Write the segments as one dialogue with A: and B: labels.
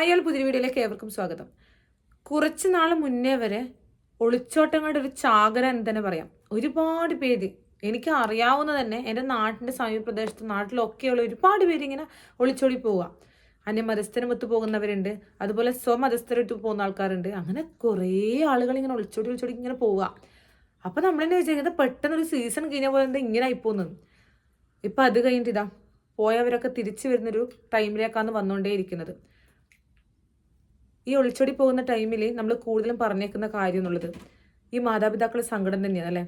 A: Hi പുതിയ വീഡിയോയിലേക്ക് ഏവർക്കും സ്വാഗതം. കുറച്ച് നാൾ മുന്നേ വരെ ഒളിച്ചോട്ടങ്ങളുടെ ഒരു ചാകര എന്ന് തന്നെ പറയാം. ഒരുപാട് പേര് എനിക്ക് അറിയാവുന്ന തന്നെ എന്റെ നാട്ടിന്റെ സമീപ പ്രദേശത്ത് നാട്ടിലൊക്കെയുള്ള ഒരുപാട് പേര് ഇങ്ങനെ ഒളിച്ചോടി പോവുക. അന്യമതസ്ഥനുമൊത്ത് പോകുന്നവരുണ്ട് അതുപോലെ സ്വമതസ്ഥരൊത്ത് പോകുന്ന ആൾക്കാരുണ്ട്. അങ്ങനെ കുറേ ആളുകൾ ഇങ്ങനെ ഒളിച്ചോടി ഒളിച്ചോടി ഇങ്ങനെ പോവുക. അപ്പം നമ്മളെന്നെ വിചാരിക്കുന്നത് പെട്ടെന്ന് ഒരു സീസൺ കഴിഞ്ഞ പോലെ എന്താ ഇങ്ങനെ ആയിപ്പോകുന്നത് ഇപ്പം അത് കഴിഞ്ഞിട്ട് ഇതാ പോയവരൊക്കെ തിരിച്ചു വരുന്നൊരു ടൈമിലേക്കാണ് വന്നുകൊണ്ടേയിരിക്കുന്നത്. ഈ ഒളിച്ചോടി പോകുന്ന ടൈമിൽ നമ്മൾ കൂടുതലും പറഞ്ഞേക്കുന്ന കാര്യം എന്നുള്ളത് ഈ മാതാപിതാക്കളുടെ സങ്കടം തന്നെയാണ് അല്ലേ?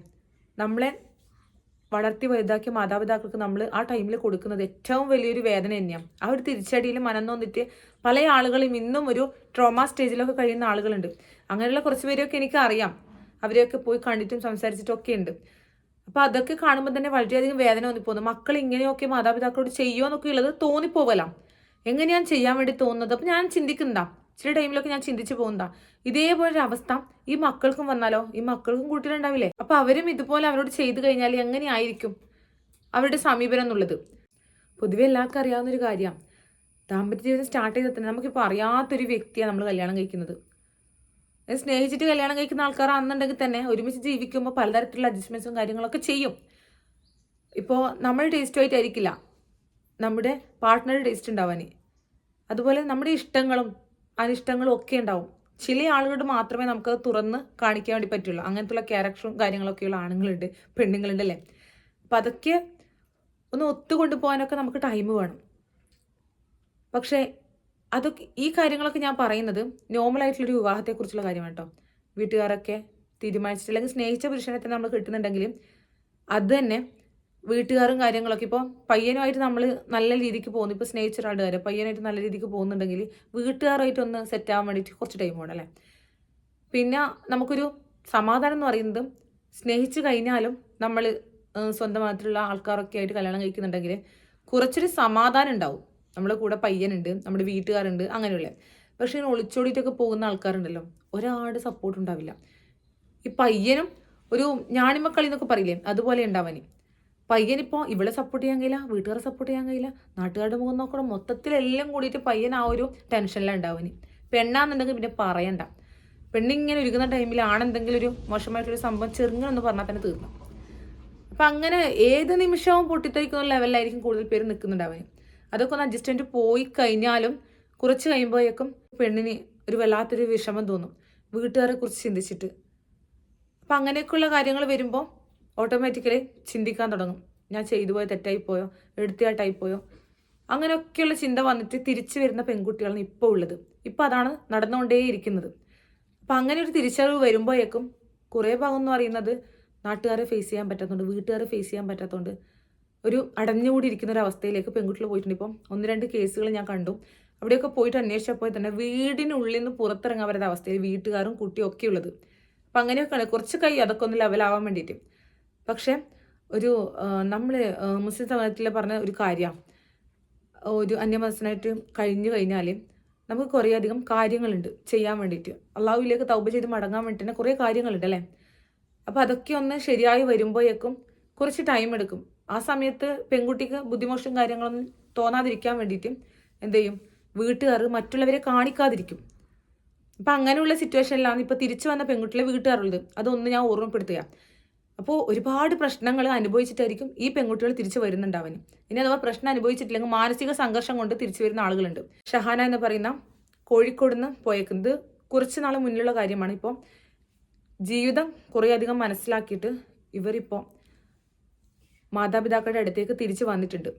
A: നമ്മളെ വളർത്തി വലുതാക്കിയ മാതാപിതാക്കൾക്ക് നമ്മൾ ആ ടൈമിൽ കൊടുക്കുന്നത് ഏറ്റവും വലിയൊരു വേദന തന്നെയാണ്. ആ ഒരു തിരിച്ചടിയിൽ മനം തോന്നിട്ട് പല ആളുകളും ഇന്നും ഒരു ട്രോമ സ്റ്റേജിലൊക്കെ കഴിയുന്ന ആളുകളുണ്ട്. അങ്ങനെയുള്ള കുറച്ച് പേരെയൊക്കെ എനിക്ക് അറിയാം. അവരെയൊക്കെ പോയി കണ്ടിട്ടും സംസാരിച്ചിട്ടും ഒക്കെ ഉണ്ട്. അപ്പോൾ അതൊക്കെ കാണുമ്പോൾ തന്നെ വളരെയധികം വേദന തോന്നിപ്പോകുന്നു മക്കൾ ഇങ്ങനെയൊക്കെ മാതാപിതാക്കളോട് ചെയ്യുമോ എന്നൊക്കെ ഉള്ളത് തോന്നിപ്പോകലാം എങ്ങനെയാണ് ചെയ്യാൻ വേണ്ടി തോന്നുന്നത്? അപ്പൊ ഞാൻ ചിന്തിക്കുന്നതാ ചില ടൈമിലൊക്കെ ഞാൻ ചിന്തിച്ചു പോകുന്നതാ. ഇതേപോലൊരു അവസ്ഥ ഈ മക്കൾക്കും വന്നാലോ? ഈ മക്കൾക്കും കൂട്ടിലുണ്ടാവില്ലേ? അപ്പൊ അവരും ഇതുപോലെ അവരോട് ചെയ്തു കഴിഞ്ഞാൽ എങ്ങനെയായിരിക്കും അവരുടെ സമീപനം എന്നുള്ളത്? പൊതുവെ എല്ലാവർക്കും അറിയാവുന്ന ഒരു കാര്യമാണ് ദാമ്പത്യ ജീവിതം സ്റ്റാർട്ട് ചെയ്താൽ തന്നെ നമുക്കിപ്പോൾ അറിയാത്തൊരു വ്യക്തിയാണ് നമ്മൾ കല്യാണം കഴിക്കുന്നത്. സ്നേഹിച്ചിട്ട് കല്യാണം കഴിക്കുന്ന ആൾക്കാർ അന്നുണ്ടെങ്കിൽ തന്നെ ഒരുമിച്ച് ജീവിക്കുമ്പോൾ പലതരത്തിലുള്ള അഡ്ജസ്റ്റ്മെൻസും കാര്യങ്ങളൊക്കെ ചെയ്യും. ഇപ്പോൾ നമ്മുടെ ടേസ്റ്റ് ആയിരിക്കില്ല നമ്മുടെ പാർട്ട്ണറുടെ ടേസ്റ്റ് ഉണ്ടാവാൻ അതുപോലെ നമ്മുടെ ഇഷ്ടങ്ങളും അനിഷ്ടങ്ങളും ഒക്കെ ഉണ്ടാവും. ചില ആളുകളോട് മാത്രമേ നമുക്ക് തുറന്ന് കാണിക്കാൻ വേണ്ടി പറ്റുള്ളൂ. അങ്ങനത്തുള്ള ക്യാരക്ടറും കാര്യങ്ങളൊക്കെയുള്ള ആണുങ്ങളുണ്ട് പെണ്ണുങ്ങളുണ്ട് അല്ലേ? അപ്പം അതൊക്കെ ഒന്ന് ഒത്തുകൊണ്ടു പോകാനൊക്കെ നമുക്ക് ടൈം വേണം. പക്ഷേ അതൊക്കെ ഈ കാര്യങ്ങളൊക്കെ ഞാൻ പറയുന്നത് നോർമലായിട്ടുള്ളൊരു വിവാഹത്തെക്കുറിച്ചുള്ള കാര്യമാണ് കേട്ടോ. വീട്ടുകാരൊക്കെ തീരുമാനിച്ചിട്ട് അല്ലെങ്കിൽ സ്നേഹിച്ച പുരുഷനെ തന്നെ നമ്മൾ കിട്ടുന്നുണ്ടെങ്കിലും അത് തന്നെ വീട്ടുകാരും കാര്യങ്ങളൊക്കെ. ഇപ്പോൾ പയ്യനുമായിട്ട് നമ്മൾ നല്ല രീതിക്ക് പോകുന്നു. ഇപ്പോൾ സ്നേഹിച്ചൊരാളുടെ കാര്യം. പയ്യനായിട്ട് നല്ല രീതിക്ക് പോകുന്നുണ്ടെങ്കിൽ വീട്ടുകാരായിട്ട് ഒന്ന് സെറ്റ് ആവാൻ വേണ്ടിയിട്ട് കുറച്ച് ടൈം വേണം അല്ലേ? പിന്നെ നമുക്കൊരു സമാധാനം എന്ന് പറയുന്നത് സ്നേഹിച്ച് കഴിഞ്ഞാലും നമ്മൾ സ്വന്തമായിട്ടുള്ള ആൾക്കാരൊക്കെ ആയിട്ട് കല്യാണം കഴിക്കുന്നുണ്ടെങ്കിൽ കുറച്ചൊരു സമാധാനം ഉണ്ടാവും. നമ്മുടെ കൂടെ പയ്യനുണ്ട് നമ്മുടെ വീട്ടുകാരുണ്ട് അങ്ങനെയുള്ള. പക്ഷേ ഇങ്ങനെ ഒളിച്ചോടിയിട്ടൊക്കെ പോകുന്ന ആൾക്കാരുണ്ടല്ലോ ഒരാളുടെ സപ്പോർട്ട് ഉണ്ടാവില്ല. ഈ പയ്യനും ഒരു ഞാണിമക്കളി എന്നൊക്കെ പറയില്ലേ? അതുപോലെ ഉണ്ടാവാൻ പയ്യനിപ്പോൾ ഇവളെ സപ്പോർട്ട് ചെയ്യാൻ കഴിയില്ല വീട്ടുകാരെ സപ്പോർട്ട് ചെയ്യാൻ കഴിയില്ല. നാട്ടുകാരുടെ മുഖം നോക്കണം. മൊത്തത്തിലെല്ലാം കൂടിയിട്ട് പയ്യൻ ആ ഒരു ടെൻഷനിലാണ് ഉണ്ടാവുന്നത് പെണ്ണാന്നുണ്ടെങ്കിൽ പിന്നെ പറയണ്ട. പെണ്ണിങ്ങനെ ഒരുക്കുന്ന ടൈമിൽ ആണെന്തെങ്കിലും ഒരു മോശമായിട്ടൊരു സംഭവം ചെറുങ്ങനെന്ന് പറഞ്ഞാൽ തന്നെ തീർന്നു. അപ്പം അങ്ങനെ ഏത് നിമിഷവും പൊട്ടിത്തെറിക്കുന്ന ലെവലിലായിരിക്കും കൂടുതൽ പേര് നിൽക്കുന്നുണ്ടാവാൻ അതൊക്കെ ഒന്ന് അഡ്ജസ്റ്റ്മെന്റ് പോയി കഴിഞ്ഞാലും കുറച്ച് കഴിയുമ്പോഴേക്കും പെണ്ണിന് ഒരു വല്ലാത്തൊരു വിഷമം തോന്നും. വീട്ടുകാരെ കുറിച്ച് ചിന്തിച്ചിട്ട്. അപ്പം അങ്ങനെയൊക്കെയുള്ള കാര്യങ്ങൾ വരുമ്പോൾ ഓട്ടോമാറ്റിക്കലി ചിന്തിക്കാൻ തുടങ്ങും. ഞാൻ ചെയ്തു പോയോ തെറ്റായിപ്പോയോ എടുത്തിയാട്ടായിപ്പോയോ അങ്ങനെയൊക്കെയുള്ള ചിന്ത വന്നിട്ട് തിരിച്ചു വരുന്ന പെൺകുട്ടികളാണ് ഇപ്പോൾ ഉള്ളത്. ഇപ്പോൾ അതാണ് നടന്നുകൊണ്ടേയിരിക്കുന്നത്. അപ്പം അങ്ങനെ ഒരു തിരിച്ചറിവ് വരുമ്പോഴേക്കും കുറേ ഭാഗം എന്ന് പറയുന്നത് നാട്ടുകാരെ ഫേസ് ചെയ്യാൻ പറ്റാത്തതുകൊണ്ട് വീട്ടുകാരെ ഫേസ് ചെയ്യാൻ പറ്റാത്തതുകൊണ്ട് ഒരു അടഞ്ഞുകൂടി ഇരിക്കുന്ന ഒരു അവസ്ഥയിലേക്ക് പെൺകുട്ടികൾ പോയിട്ടുണ്ട്. ഇപ്പം ഒന്ന് രണ്ട് കേസുകൾ ഞാൻ കണ്ടു. അവിടെയൊക്കെ പോയിട്ട് അന്വേഷിച്ചപ്പോൾ തന്നെ വീടിനുള്ളിൽ നിന്ന് പുറത്തിറങ്ങാൻ വരുന്ന അവസ്ഥയിൽ വീട്ടുകാരും കുട്ടിയും ഒക്കെ ഉള്ളത് അപ്പം അങ്ങനെയൊക്കെയാണ് കുറച്ച് കൈ അതൊക്കെ ഒന്ന് ലെവലാവാൻ വേണ്ടിയിട്ട്. പക്ഷേ ഒരു നമ്മൾ മുസ്ലിം സമൂഹത്തിൽ പറഞ്ഞ ഒരു കാര്യമാണ് ഒരു അന്യമതസ്ഥനായിട്ട് കഴിഞ്ഞു കഴിഞ്ഞാൽ നമുക്ക് കുറേയധികം കാര്യങ്ങളുണ്ട് ചെയ്യാൻ വേണ്ടിയിട്ട്. അള്ളാഹുവിലേക്ക് തൗബ ചെയ്ത് മടങ്ങാൻ വേണ്ടിയിട്ട് തന്നെ കുറേ കാര്യങ്ങളുണ്ട് അല്ലേ? അപ്പോൾ അതൊക്കെ ഒന്ന് ശരിയായി വരുമ്പോഴേക്കും കുറച്ച് ടൈം എടുക്കും. ആ സമയത്ത് പെൺകുട്ടിക്ക് ബുദ്ധിമോശം കാര്യങ്ങളൊന്നും തോന്നാതിരിക്കാൻ വേണ്ടിയിട്ട് എന്ത് ചെയ്യും? വീട്ടുകാർ മറ്റുള്ളവരെ കാണിക്കാതിരിക്കും. അപ്പം അങ്ങനെയുള്ള സിറ്റുവേഷനിലാണ് ഇപ്പോൾ തിരിച്ചു വന്ന പെൺകുട്ടികളെ വീട്ടുകാരുള്ളത്. അതൊന്ന് ഞാൻ ഓർമ്മപ്പെടുത്തുക. അപ്പോൾ ഒരുപാട് പ്രശ്നങ്ങൾ അനുഭവിച്ചിട്ടായിരിക്കും ഈ പെൺകുട്ടികൾ തിരിച്ചു വരുന്നുണ്ടാവന് ഇനി അഥവാ പ്രശ്നം അനുഭവിച്ചിട്ടില്ലെങ്കിൽ മാനസിക സംഘർഷം കൊണ്ട് തിരിച്ചു വരുന്ന ആളുകളുണ്ട്. ഷഹാന എന്ന് പറയുന്ന കോഴിക്കോട് നിന്ന് പോയേക്കുന്നത് കുറച്ച് നാൾ മുന്നിലുള്ള കാര്യമാണ്. ഇപ്പോൾ ജീവിതം കുറേയധികം മനസ്സിലാക്കിയിട്ട് ഇവരിപ്പോൾ മാതാപിതാക്കളുടെ അടുത്തേക്ക് തിരിച്ചു വന്നിട്ടുണ്ട്.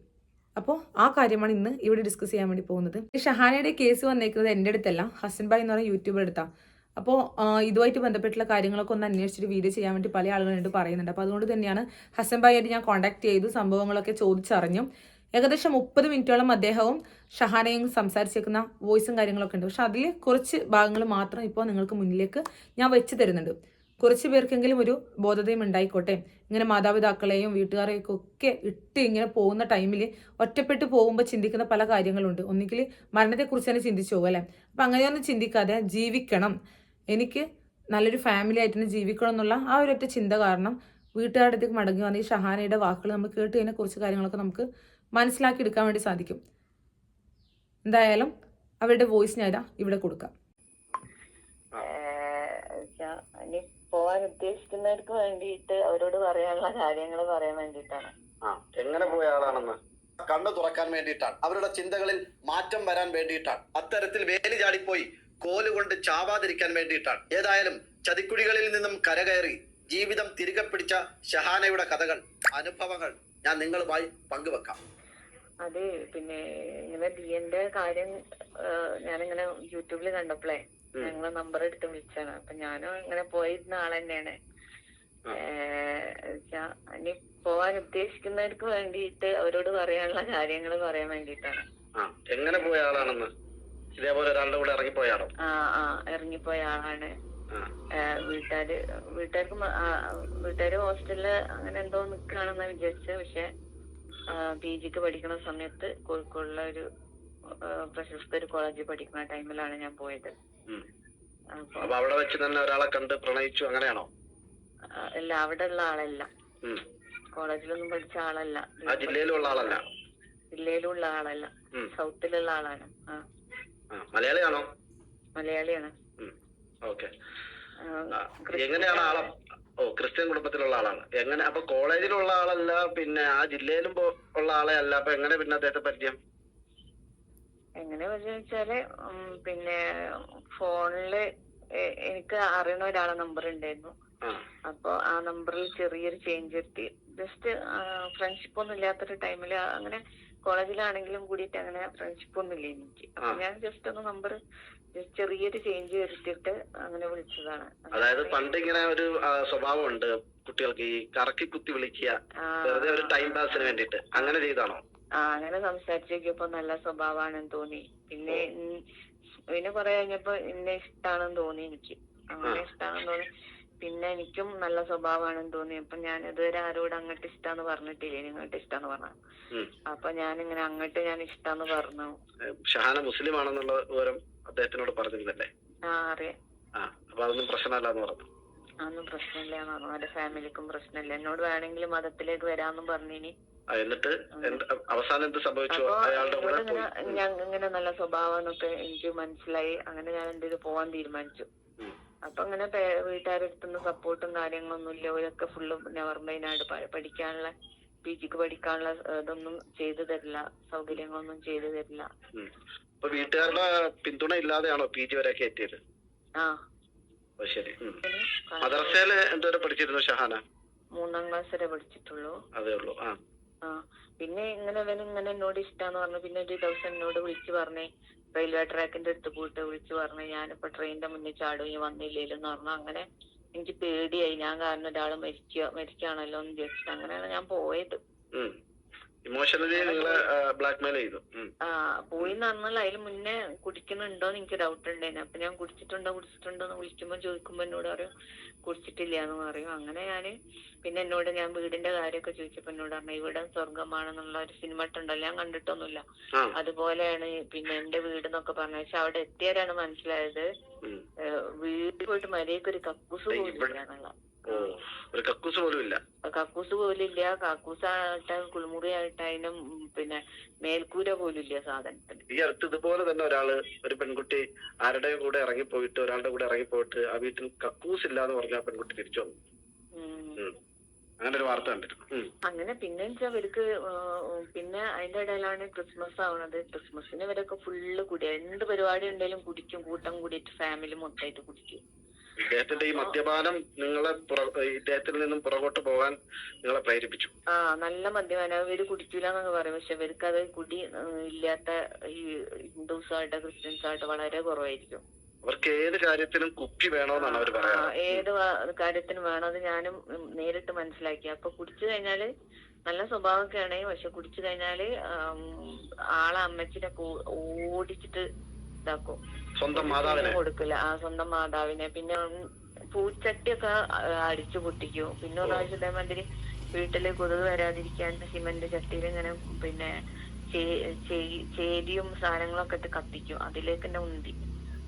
A: അപ്പോൾ ആ കാര്യമാണ് ഇന്ന് ഇവിടെ ഡിസ്കസ് ചെയ്യാൻ വേണ്ടി പോകുന്നത്. ഷഹാനയുടെ കേസ് വന്നേക്കുന്നത് എന്റെ അടുത്തല്ല. ഹസൻ എന്ന് പറയുന്ന യൂട്യൂബർ അടുത്താണ് അപ്പോൾ ഇതുമായിട്ട് ബന്ധപ്പെട്ടുള്ള കാര്യങ്ങളൊക്കെ ഒന്ന് അന്വേഷിച്ചിട്ട് വീഡിയോ ചെയ്യാൻ വേണ്ടി പല ആളുകളുണ്ട് പറയുന്നുണ്ട്. അപ്പോൾ അതുകൊണ്ട് തന്നെയാണ് ഹസൻ ഭായിയായിട്ട് ഞാൻ കോൺടാക്ട് ചെയ്തു സംഭവങ്ങളൊക്കെ ചോദിച്ചറിഞ്ഞു. ഏകദേശം മുപ്പത് മിനിറ്റോളം അദ്ദേഹവും ഷഹാനയും സംസാരിച്ചേക്കുന്ന വോയിസും കാര്യങ്ങളൊക്കെ ഉണ്ട്. പക്ഷെ അതിൽ കുറച്ച് ഭാഗങ്ങൾ മാത്രം ഇപ്പോൾ നിങ്ങൾക്ക് മുന്നിലേക്ക് ഞാൻ വെച്ച് തരുന്നുണ്ട്. കുറച്ച് പേർക്കെങ്കിലും ഒരു ബോധതയും ഉണ്ടായിക്കോട്ടെ. ഇങ്ങനെ മാതാപിതാക്കളെയും വീട്ടുകാരെയും ഒക്കെ ഇട്ട് ഇങ്ങനെ പോകുന്ന ടൈമിൽ ഒറ്റപ്പെട്ട് പോകുമ്പോൾ ചിന്തിക്കുന്ന പല കാര്യങ്ങളുണ്ട്. ഒന്നുകിൽ മരണത്തെക്കുറിച്ച് തന്നെ ചിന്തിച്ചു പോകും അല്ലേ? അപ്പം അങ്ങനെയൊന്നും ചിന്തിക്കാതെ ജീവിക്കണം. എനിക്ക് നല്ലൊരു ഫാമിലി ആയിട്ട് തന്നെ ജീവിക്കണം എന്നുള്ള ആ ഒരു ഒറ്റ ചിന്ത കാരണം വീട്ടുകാരുടെ അടുത്തേക്ക് മടങ്ങി വന്ന ഈ ഷഹാനയുടെ വാക്കുകൾ നമ്മൾ കേട്ട് കഴിഞ്ഞാൽ കുറച്ച് കാര്യങ്ങളൊക്കെ നമുക്ക് മനസ്സിലാക്കി എടുക്കാൻ വേണ്ടി സാധിക്കും. എന്തായാലും അവരുടെ വോയിസ് ഞാൻ ഇവിടെ കൊടുക്കാം.
B: പോവാൻ ഉദ്ദേശിക്കുന്നവർക്ക് വേണ്ടിയിട്ട് അവരോട് പറയാനുള്ള കാര്യങ്ങൾ പറയാൻ വേണ്ടിയിട്ടാണ്.
C: ആ എങ്ങനെ പോയ ആളാണെന്ന്? കണ്ണു തുറക്കാൻ വേണ്ടിയിട്ടാണ്. അവരുടെ ചിന്തകളിൽ മാറ്റം വരാൻ വേണ്ടിയിട്ടാണ്. അത്തരത്തിൽ വേലി ചാടിപ്പോയി. കോലുകൊണ്ട് ചാവാതിരിക്കാൻ വേണ്ടിയിട്ടാണ്. ഏതായാലും ചതിക്കുഴികളിൽ നിന്നും കരകയറി ജീവിതം തിരികെ പിടിച്ച ഷഹാനയുടെ കഥകൾ അനുഭവങ്ങൾ ഞാൻ നിങ്ങളുമായി പങ്കുവെക്കാം.
B: അതെ പിന്നെ ഇങ്ങനെ ദിയന്റെ കാര്യം ഞാനിങ്ങനെ യൂട്യൂബിൽ കണ്ടപ്പോഴേ. ഞങ്ങളെ നമ്പർ എടുത്ത് വിളിച്ചാണ് അപ്പൊ ഞാനും ഇങ്ങനെ പോയിരുന്ന ആൾ തന്നെയാണ്. ഇനി പോവാൻ ഉദ്ദേശിക്കുന്നവർക്ക് വേണ്ടിയിട്ട് അവരോട് പറയാനുള്ള കാര്യങ്ങൾ പറയാൻ വേണ്ടിയിട്ടാണ്.
C: എങ്ങനെ പോയ ആളാണെന്ന്? ഇതേപോലെ ഒരാളുടെ കൂടെ ഇറങ്ങിപ്പോയാണോ?
B: ആ ആ ഇറങ്ങിപ്പോയ ആളാണ്. വീട്ടുകാര് വീട്ടുകാർക്ക് വീട്ടുകാര് ഹോസ്റ്റലിൽ അങ്ങനെ എന്തോ നിക്കാണെന്നാ വിചാരിച്ചത്. പക്ഷെ പി ജിക്ക് പഠിക്കുന്ന സമയത്ത് കോഴിക്കോടുള്ള ഒരു പ്രശസ്ത ഒരു കോളേജിൽ പഠിക്കുന്ന ടൈമിലാണ് ഞാൻ പോയത്. അപ്പൊ
C: അവിടെ വെച്ച് തന്നെ ഒരാളെ കണ്ട് പ്രണയിച്ചു അങ്ങനെയാണോ?
B: അല്ല അവിടെ ഉള്ള ആളല്ല. കോളേജിലൊന്നും പഠിച്ച ആളല്ല.
C: ജില്ലയിലുള്ള ആളല്ല?
B: ജില്ലയിലുള്ള ആളല്ല. സൗത്തിലുള്ള ആളാണ്. ആ.
C: മലയാളിയാണോ?
B: മലയാളിയാണ്.
C: ഓക്കെ. എങ്ങനെയാണ് ആളെ ഓ ക്രിസ്ത്യൻ കുടുംബത്തിലുള്ള ആളാണ്. എങ്ങനെ അപ്പൊ കോളേജിലുള്ള ആളല്ല പിന്നെ ആ ജില്ലയിലും ഉള്ള ആളെ അല്ല. അപ്പൊ എങ്ങനെ പിന്നെ അദ്ദേഹത്തെ പരിചയം?
B: എങ്ങനെ വെച്ചാൽ പിന്നെ ഫോണിൽ എനിക്ക് അറിയണ ഒരാളെ നമ്പർ ഉണ്ടായിരുന്നു അപ്പൊ ആ നമ്പറിൽ ചെറിയൊരു ചേഞ്ച് വരുത്തി. ജസ്റ്റ് ഫ്രണ്ട്ഷിപ്പ് ഒന്നും ഇല്ലാത്തൊരു ടൈമിൽ അങ്ങനെ കോളേജിലാണെങ്കിലും കൂടിയിട്ട് അങ്ങനെ ഫ്രണ്ട്ഷിപ്പ് ഒന്നും ഇല്ല എനിക്ക് അപ്പൊ ഞാൻ ജസ്റ്റ് ഒന്ന് നമ്പർ ചെറിയൊരു ചേഞ്ച് വരുത്തിയിട്ട് അങ്ങനെ വിളിച്ചതാണ്.
C: അതായത് പണ്ട് ഇങ്ങനെ ഒരു സ്വഭാവം സ്വഭാവമുണ്ട് കുട്ടികൾക്ക് ഈ കറക്കി കുത്തി വിളിക്കുക വെറുതെ ഒരു ടൈം പാസിന് വേണ്ടിയിട്ട്. അങ്ങനെ ചെയ്താണോ?
B: ആ അങ്ങനെ സംസാരിച്ച് നോക്കിയപ്പോ നല്ല സ്വഭാവമാണെന്ന് തോന്നി. പിന്നെ പിന്നെ കൊറേ കഴിഞ്ഞപ്പോ എന്നെ ഇഷ്ടാണെന്ന് തോന്നി എനിക്ക്. അങ്ങനെ ഇഷ്ടാണെന്ന് തോന്നി. പിന്നെ എനിക്കും നല്ല സ്വഭാവമാണെന്ന് തോന്നി. അപ്പൊ ഞാൻ ഇതുവരെ ആരോട് അങ്ങോട്ട് ഇഷ്ടാന്ന് പറഞ്ഞിട്ടില്ല? ഇങ്ങോട്ട് ഇഷ്ടാന്ന് പറഞ്ഞു. അപ്പൊ ഞാൻ ഇങ്ങനെ അങ്ങോട്ട് ഞാൻ ഇഷ്ടാന്ന് പറഞ്ഞു.
C: ഷഹാന മുസ്ലിം ആണെന്നുള്ള വിവരം അദ്ദേഹത്തിനോട് പറഞ്ഞിരുന്നല്ലേ?
B: ആ അറിയാം
C: അപ്പൊ അതൊന്നും പ്രശ്നമല്ല എന്ന് പറഞ്ഞു.
B: അതൊന്നും പ്രശ്നമില്ല പറഞ്ഞു. അവന്റെ ഫാമിലിക്കും പ്രശ്നമില്ല. എന്നോട് വേണമെങ്കിൽ മതത്തിലേക്ക് വരാന്നും പറഞ്ഞിനി.
C: എന്നിട്ട് അവസാനം എന്ത് സംഭവിച്ചു? അയാളുടെ കൂടെ
B: ഇങ്ങനെ നല്ല സ്വഭാവം സ്വഭാവമെന്നൊക്കെ എനിക്ക് മനസ്സിലായി. അങ്ങനെ ഞാൻ എന്റെ ഇത് പോവാൻ തീരുമാനിച്ചു. അപ്പൊ അങ്ങനെ വീട്ടുകാരുടെ അടുത്തുനിന്ന് സപ്പോർട്ടും കാര്യങ്ങളൊന്നും ഇല്ല ഓരൊക്കെ ഫുള്ള് നെവർമൈനാട് പഠിക്കാനുള്ള പി ജിക്ക് പഠിക്കാനുള്ള ഇതൊന്നും ചെയ്തു തരില്ല. സൗകര്യങ്ങളൊന്നും ചെയ്തു തരില്ല.
C: വീട്ടുകാരുടെ പിന്തുണ ഇല്ലാതെയാണോ പി ജി വരെയൊക്കെ എത്തിയത് ശരി. മദ്രസയിൽ എന്തോരം പഠിച്ചിരുന്നു ഷഹാന?
B: മൂന്നാം ക്ലാസ് വരെ പഠിച്ചിട്ടുള്ളൂ.
C: അതേ ഉള്ളൂ. ആ.
B: പിന്നെ ഇങ്ങനെ ഇവൻ ഇങ്ങനെ എന്നോട് ഇഷ്ടാന്ന് പറഞ്ഞു പിന്നെ ഒരു ദിവസം എന്നോട് വിളിച്ചു പറഞ്ഞേ റെയിൽവേ ട്രാക്കിന്റെ അടുത്ത് പോയിട്ട് വിളിച്ചു പറഞ്ഞു ഞാനിപ്പോ ട്രെയിനിന്റെ മുന്നിൽ ചാടും ഈ വന്നില്ലേലെന്ന് പറഞ്ഞു. അങ്ങനെ എനിക്ക് പേടിയായി. ഞാൻ കാരണം ഒരാൾ മരിക്കുക മരിക്കുകയാണല്ലോ എന്ന് വിചാരിച്ചിട്ട് അങ്ങനെയാണ് ഞാൻ പോയത്.
C: ഇമോഷണലി നിങ്ങളെ ബ്ലാക്ക്മെയിൽ ചെയ്തു.
B: ആ പോയി നടന്നാൽ അതിന് മുന്നേ കുടിക്കുന്നുണ്ടോ എന്ന് എനിക്ക് ഡൗട്ട് ഉണ്ടായിരുന്നു. അപ്പൊ ഞാൻ കുടിച്ചിട്ടുണ്ടോ കുടിച്ചിട്ടുണ്ടോ എന്ന് വിളിക്കുമ്പോ ചോദിക്കുമ്പോ എന്നോട് പറയും കുടിച്ചിട്ടില്ല എന്ന് പറയും. അങ്ങനെ ഞാൻ പിന്നെ എന്നോട് ഞാൻ വീടിന്റെ കാര്യമൊക്കെ ചോദിച്ചപ്പോ എന്നോട് പറഞ്ഞു ഇവിടെ സ്വർഗമാണെന്നുള്ള ഒരു സിനിമ ഉണ്ടല്ലോ ഞാൻ കണ്ടിട്ടൊന്നുമില്ല. അതുപോലെയാണ് പിന്നെ എന്റെ വീട് എന്നൊക്കെ പറഞ്ഞു പക്ഷെ അവിടെ എത്തിയാലാണ് മനസ്സിലായത്. വീട്ടിൽ പോയിട്ട് മര്യാദയ്ക്ക് ഒരു കക്കൂസ് പോലും
C: ഒരു കക്കൂസ് പോലും ഇല്ല.
B: കക്കൂസ് പോലും ഇല്ല. കക്കൂസ് ആയിട്ട് കുളിമുറിയായിട്ട് അതിന് ഉം പിന്നെ മേൽക്കൂര പോലും ഇല്ല സാധനത്തിന്.
C: ഈ അടുത്ത് ഇതുപോലെ തന്നെ ഒരാൾ ഒരു പെൺകുട്ടി ആരുടെ കൂടെ ഇറങ്ങിപ്പോയിട്ട് ഒരാളുടെ കൂടെ ഇറങ്ങിപ്പോയിട്ട് ആ വീട്ടിൽ കക്കൂസ് ഇല്ല എന്ന് പറഞ്ഞ ആ പെൺകുട്ടി തിരിച്ചു വന്നു. അങ്ങനെ ഒരു വാർത്ത കണ്ടിരുന്നു.
B: അങ്ങനെ പിന്നെ ഇവർക്ക് പിന്നെ അതിന്റെ ഇടയിലാണ് ക്രിസ്മസ് ആവുന്നത് ക്രിസ്മസിന് ഇവരൊക്കെ ഫുള്ള് കുടി. എന്ത് പരിപാടി ഉണ്ടെങ്കിലും കുടിക്കും. കൂട്ടം കൂടിയിട്ട് ഫാമിലി മൊത്തമായിട്ട് കുടിക്കും.
C: ഇദ്ദേഹത്തിന്റെ ഈ മദ്യപാനം നിങ്ങളെ ഇദ്ദേഹത്തിൽ നിന്നും പുറകോട്ട് പോകാൻ നിങ്ങളെ പ്രേരിപ്പിച്ചു.
B: ആ നല്ല മദ്യപാനം. ഇവർ കുടിക്കൂല എന്നൊക്കെ പറയും. പക്ഷെ ഇവർക്ക് അത് കുടി ഇല്ലാത്ത ഈ ഹിന്ദുസ് ആയിട്ട് ക്രിസ്ത്യൻസ് ആയിട്ട് വളരെ കുറവായിരിക്കും.
C: അവർക്ക് ഏത് കാര്യത്തിനും കുപ്പി വേണമെന്നാണ് അവർ പറയുന്നത്
B: ഏത് കാര്യത്തിനും വേണം. അത് ഞാനും നേരിട്ട് മനസ്സിലാക്കി. അപ്പൊ കുടിച്ചു കഴിഞ്ഞാൽ നല്ല സ്വഭാവമൊക്കെ ആണെങ്കിൽ പക്ഷെ കുടിച്ചു കഴിഞ്ഞാൽ ആളെ അമ്മച്ചിനെ ഓടിച്ചിട്ട് ഇതാക്കും.
C: സ്വന്തം മാതാവിനെ.
B: കൊടുക്കില്ല. ആ സ്വന്തം മാതാവിനെ. പിന്നെ പൂച്ചട്ടിയൊക്കെ അടിച്ചു പൊട്ടിക്കും. പിന്നെ ഒരു പ്രാവശ്യം ഇതേമാതിരി വീട്ടിൽ കൊതുക് വരാതിരിക്കാൻ സിമന്റ് ചട്ടിയിൽ ഇങ്ങനെ പിന്നെ ചേരിയും സാധനങ്ങളൊക്കെ ഇട്ട് കത്തിക്കും. അതിലേക്ക് തന്നെ ഉന്തി.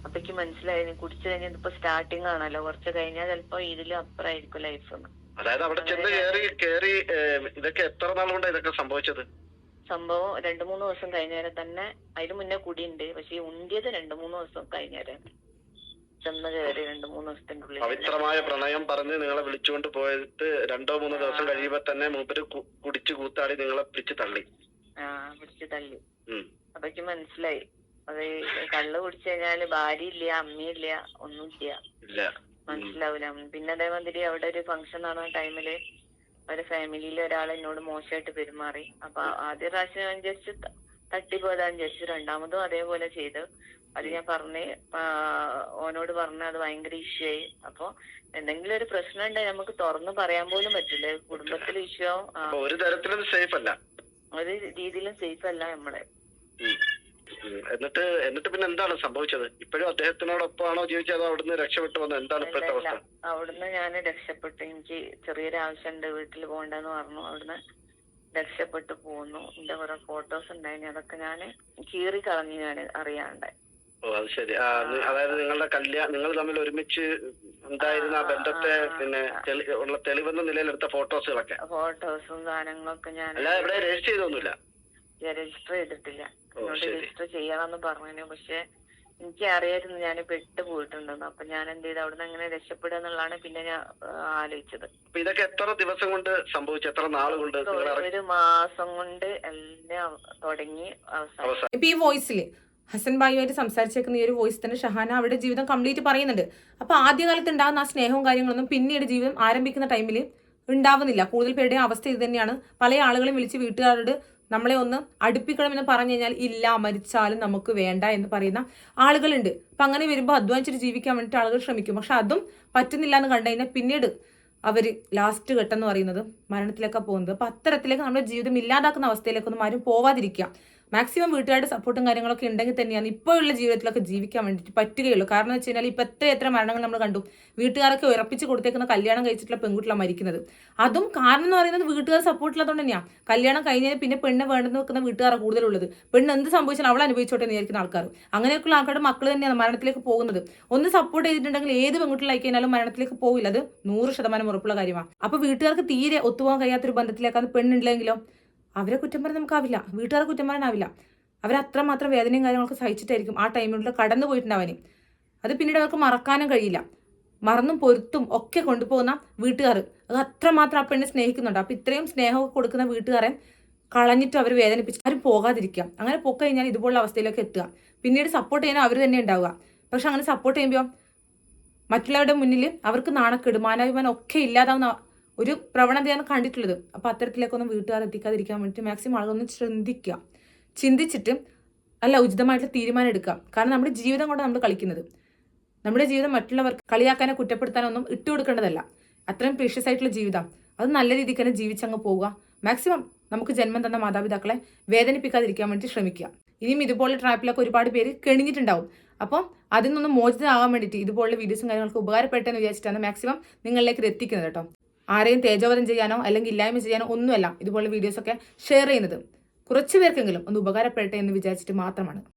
B: അപ്പൊക്ക് മനസ്സിലായി. കുടിച്ചു കഴിഞ്ഞാൽ ഇതിപ്പോ സ്റ്റാർട്ടിങ് ആണല്ലോ. കുറച്ച് കഴിഞ്ഞാൽ ചിലപ്പോ ഇതിലും അപ്പുറമായിരിക്കും ലൈഫ്
C: അതായത് അവിടെ ചെന്ന് കയറി കയറി ഇതൊക്കെ എത്ര നാൾ കൊണ്ടാണ് ഇതൊക്കെ സംഭവിച്ചത്?
B: സംഭവം രണ്ടു മൂന്ന് ദിവസം കഴിഞ്ഞേരെ തന്നെ അതിന് മുന്നേ കുടിയുണ്ട്. പക്ഷെ ഈ ഉണ്ടിയത് രണ്ടു മൂന്ന് ദിവസം കഴിഞ്ഞേരെ ചെന്ന് കയറി രണ്ടു മൂന്ന് ദിവസത്തിന്റെ ഉള്ളിൽ
C: പവിത്രമായ പ്രണയം പറഞ്ഞ് നിങ്ങളെ വിളിച്ചുകൊണ്ട് പോയിട്ട് രണ്ടോ മൂന്നോ ദിവസം കഴിയുമ്പോ തന്നെ മൂപ്പര് കുടിച്ചു കൂത്താടി നിങ്ങളെ പിടിച്ച് തള്ളി.
B: ആ പിടിച്ച്
C: തള്ളി.
B: അപ്പൊ എനിക്ക് മനസ്സിലായി. അത് കള്ള് കുടിച്ചു കഴിഞ്ഞാൽ ഭാര്യ ഇല്ല അമ്മയില്ല ഒന്നുമില്ല
C: ഇല്ല.
B: മനസ്സിലാവൂല. പിന്നെ അതേമാതിരി അവിടെ ഒരു ഫംഗ്ഷൻ നടന്ന ടൈമിൽ ഒരു ഫാമിലിയിൽ ഒരാൾ എന്നോട് മോശമായിട്ട് പെരുമാറി. അപ്പൊ ആദ്യ പ്രാവശ്യം ഞാൻ ജസ്റ്റ് തട്ടിപ്പോയതാന്ന് ജസ്റ്റ് രണ്ടാമതും അതേപോലെ ചെയ്തു. അത് ഞാൻ പറഞ്ഞ് ഓനോട് പറഞ്ഞ അത് ഭയങ്കര ഇഷ്യൂ ആയി. അപ്പൊ എന്തെങ്കിലും ഒരു പ്രശ്നം ഉണ്ടെങ്കിൽ നമുക്ക് തുറന്ന് പറയാൻ പോലും പറ്റില്ല. കുടുംബത്തിൽ ഇഷ്യൂ
C: ഒരു തരത്തിലും സേഫ് അല്ല.
B: ഒരു രീതിയിലും സേഫ് അല്ല നമ്മളെ.
C: എന്നിട്ട് എന്നിട്ട് പിന്നെ എന്താണ് സംഭവിച്ചത്? ഇപ്പോഴും അദ്ദേഹത്തിനോടൊപ്പമാണോ ജീവിച്ചത്? അതോ അവിടുന്ന് രക്ഷപ്പെട്ടു വന്നത് എന്താണ് ഇപ്പോഴത്തെ അവസ്ഥ?
B: അവിടുന്ന് ഞാൻ രക്ഷപ്പെട്ടു. എനിക്ക് ചെറിയൊരു ആവശ്യമുണ്ട് വീട്ടിൽ പോകണ്ടെന്ന് പറഞ്ഞു. അവിടുന്ന് രക്ഷപ്പെട്ടു പോന്നു. എന്റെ കുറെ ഫോട്ടോസ് ഉണ്ടായിരുന്നു. അതൊക്കെ ഞാൻ കീറി കളഞ്ഞു ഞാൻ അറിയാണ്ട്.
C: ഓ അത് ശരി. അതായത് നിങ്ങളുടെ കല്യാണം നിങ്ങൾ തമ്മിൽ ഒരുമിച്ച് ഉണ്ടായിരുന്ന ആ ബന്ധത്തെ പിന്നെ ഉള്ള തെളിവെന്ന നിലയിലെടുത്ത ഫോട്ടോസുകളൊക്കെ
B: ഫോട്ടോസും സാധനങ്ങളൊക്കെ ഞാൻ
C: അല്ല ഇവിടെ രജിസ്റ്റർ ചെയ്തൊന്നുമില്ല?
B: രജിസ്റ്റർ ചെയ്തിട്ടില്ല. എന്നോട്. രജിസ്റ്റർ ചെയ്യണമെന്ന് പറഞ്ഞു പക്ഷെ എനിക്ക് അറിയായിരുന്നു ഞാൻ പെട്ട് പോയിട്ടുണ്ടെന്ന് അപ്പൊ ഞാൻ എന്ത് ചെയ്തു അവിടുന്ന് അങ്ങനെ രക്ഷപ്പെടുക എന്നുള്ളതാണ് പിന്നെ ഞാൻ ആലോചിച്ചത്.
C: ഇതൊക്കെ എത്ര ദിവസം കൊണ്ട് സംഭവിച്ചു? എത്ര നാൾ കൊണ്ട്
B: ഒരു മാസം കൊണ്ട് എല്ലാം തുടങ്ങി അവസാനം
C: അവസാനം
A: ഇപ്പൊ ഈ വോയിസിൽ ഹസൻ ബായുമായിട്ട് സംസാരിച്ചേക്കുന്ന ഈ ഒരു വോയിസ് തന്നെ ഷഹാന അവരുടെ ജീവിതം കംപ്ലീറ്റ് പറയുന്നുണ്ട്. അപ്പൊ ആദ്യകാലത്ത് ഉണ്ടാകുന്ന ആ സ്നേഹവും കാര്യങ്ങളൊന്നും പിന്നീട് ജീവിതം ആരംഭിക്കുന്ന ടൈമിൽ ഉണ്ടാവുന്നില്ല. കൂടുതൽ പേരുടെ അവസ്ഥ ഇത് തന്നെയാണ്. പല ആളുകളും വിളിച്ച് വീട്ടുകാരോട് നമ്മളെ ഒന്ന് അടുപ്പിക്കണമെന്ന് പറഞ്ഞു കഴിഞ്ഞാൽ ഇല്ല മരിച്ചാലും നമുക്ക് വേണ്ട എന്ന് പറയുന്ന ആളുകളുണ്ട്. അപ്പം അങ്ങനെ വരുമ്പോൾ അധ്വാനിച്ചിട്ട് ജീവിക്കാൻ വേണ്ടിയിട്ട് ആളുകൾ ശ്രമിക്കും. പക്ഷെ അതും പറ്റുന്നില്ല എന്ന് കണ്ടു കഴിഞ്ഞാൽ പിന്നീട് അവർ ലാസ്റ്റ് ഘട്ടം എന്ന് പറയുന്നത് മരണത്തിലേക്കാണ് പോകുന്നത്. അപ്പൊ അത്തരത്തിലേക്ക് നമ്മുടെ ജീവിതം ഇല്ലാതാക്കുന്ന അവസ്ഥയിലേക്കൊന്നും ആരും പോവാതിരിക്കുക. മാക്സിമം വീട്ടുകാരുടെ സപ്പോർട്ടും കാര്യങ്ങളൊക്കെ ഉണ്ടെങ്കിൽ തന്നെയാണ് ഇപ്പോഴുള്ള ജീവിതത്തിലൊക്കെ ജീവിക്കാൻ വേണ്ടിയിട്ട് പറ്റുകയുള്ളൂ. കാരണം എന്ന് വെച്ച് കഴിഞ്ഞാൽ ഇപ്പം എത്ര എത്ര മരണങ്ങൾ നമ്മൾ കണ്ടു. വീട്ടുകാരൊക്കെ ഉറപ്പിച്ച് കൊടുത്തേക്കുന്ന കല്യാണം കഴിച്ചിട്ടുള്ള പെൺകുട്ടികളാണ് മരിക്കുന്നത്. അതും കാരണം എന്ന് പറയുന്നത് വീട്ടുകാർ സപ്പോർട്ടില്ലാത്തതുകൊണ്ട് തന്നെയാണ് കല്യാണം കഴിഞ്ഞാൽ പിന്നെ പെണ്ണ് വേണ്ടെന്ന് വെക്കുന്ന വീട്ടുകാരാണ് കൂടുതലുള്ളത്. പെണ്ണ് എന്ത് സംഭവിച്ചാലും അവൾ അനുഭവിച്ചോട്ടെ വിചാരിക്കുന്ന ആൾക്കാർ അങ്ങനെയൊക്കെയുള്ള ആൾക്കാരുടെ മക്കൾ തന്നെയാണ് മരണത്തിലേക്ക് പോകുന്നത്. ഒന്ന് സപ്പോർട്ട് ചെയ്തിട്ടുണ്ടെങ്കിൽ ഏത് പെൺകുട്ടികളായി കഴിഞ്ഞാലും മരണത്തിലേക്ക് പോവില്ല. അത് നൂറ് ശതമാനം ഉറപ്പുള്ള കാര്യമാണ് അപ്പോൾ വീട്ടുകാർക്ക് തീരെ ഒത്തുപോകാൻ കഴിയാത്തൊരു ബന്ധത്തിലേക്കാണ് പെണ്ണുണ്ടെങ്കിലോ അവരെ കുറ്റം പറയാൻ നമുക്കാവില്ല. വീട്ടുകാരെ കുറ്റം പറയാനാവില്ല. അവരത്രമാത്രം വേദനയും കാര്യങ്ങളൊക്കെ സഹിച്ചിട്ടായിരിക്കും ആ ടൈമിലൂടെ കടന്നു പോയിട്ടുണ്ടാവാനും അത് പിന്നീട് അവർക്ക് മറക്കാനും കഴിയില്ല. മറന്നും പൊരുത്തും ഒക്കെ കൊണ്ടുപോകുന്ന വീട്ടുകാർ. അത് അത്രമാത്രം ആ പെണ്ണെ സ്നേഹിക്കുന്നുണ്ട്. അപ്പം ഇത്രയും സ്നേഹമൊക്കെ കൊടുക്കുന്ന വീട്ടുകാരെ കളഞ്ഞിട്ട് അവർ വേദനിപ്പിച്ച് ആരും പോകാതിരിക്കുക. അങ്ങനെ പോക്കഴിഞ്ഞാൽ ഇതുപോലുള്ള അവസ്ഥയിലേക്ക് എത്തുക. പിന്നീട് സപ്പോർട്ട് ചെയ്യാൻ അവർ തന്നെ ഉണ്ടാവുക. പക്ഷെ അങ്ങനെ സപ്പോർട്ട് ചെയ്യുമ്പോൾ മറ്റുള്ളവരുടെ മുന്നിൽ അവർക്ക് നാണക്കെടുമാനാഭിമാനം ഒക്കെ ഇല്ലാതാവുന്ന ഒരു പ്രവണതയാണ് കണ്ടിട്ടുള്ളത്. അപ്പോൾ അത്തരത്തിലേക്കൊന്നും വീട്ടുകാർ എത്തിക്കാതിരിക്കാൻ വേണ്ടിയിട്ട് മാക്സിമം ആളുകളൊന്ന് ചിന്തിക്കുക. ചിന്തിച്ചിട്ട് അല്ല ഉചിതമായിട്ടുള്ള തീരുമാനം എടുക്കുക. കാരണം നമ്മുടെ ജീവിതം കൊണ്ട് നമ്മൾ കളിക്കുന്നത്. നമ്മുടെ ജീവിതം മറ്റുള്ളവർക്ക് കളിയാക്കാനോ കുറ്റപ്പെടുത്താനോ ഒന്നും ഇട്ടു കൊടുക്കേണ്ടതല്ല. അത്രയും പ്രീഷ്യസ് ആയിട്ടുള്ള ജീവിതം. അത് നല്ല രീതിക്ക് തന്നെ ജീവിച്ചങ്ങ് പോവുക. മാക്സിമം നമുക്ക് ജന്മം തന്ന മാതാപിതാക്കളെ വേദനിപ്പിക്കാതിരിക്കാൻ വേണ്ടി ശ്രമിക്കുക. ഇനിയും ഇതുപോലെ ട്രാപ്പിലൊക്കെ ഒരുപാട് പേര് കെണിഞ്ഞിട്ടുണ്ടാവും. അപ്പോൾ അതിൽ നിന്നും മോചിതമാകാൻ വേണ്ടിയിട്ട് ഇതുപോലുള്ള വീഡിയോസും കാര്യങ്ങളൊക്കെ ഉപകാരപ്പെട്ടെന്ന് വിചാരിച്ചിട്ടാണ് മാക്സിമം നിങ്ങളിലേക്ക് എത്തിക്കുന്നത് കേട്ടോ. ആരെയും തേജോവധം ചെയ്യാനോ അല്ലെങ്കിൽ ഇല്ലായ്മ ചെയ്യാനോ ഒന്നുമല്ല ഇതുപോലുള്ള വീഡിയോസൊക്കെ ഷെയർ ചെയ്യുന്നത്. കുറച്ച് പേർക്കെങ്കിലും ഒന്ന് ഉപകാരപ്പെടട്ടെ എന്ന് വിചാരിച്ചിട്ട് മാത്രമാണ്.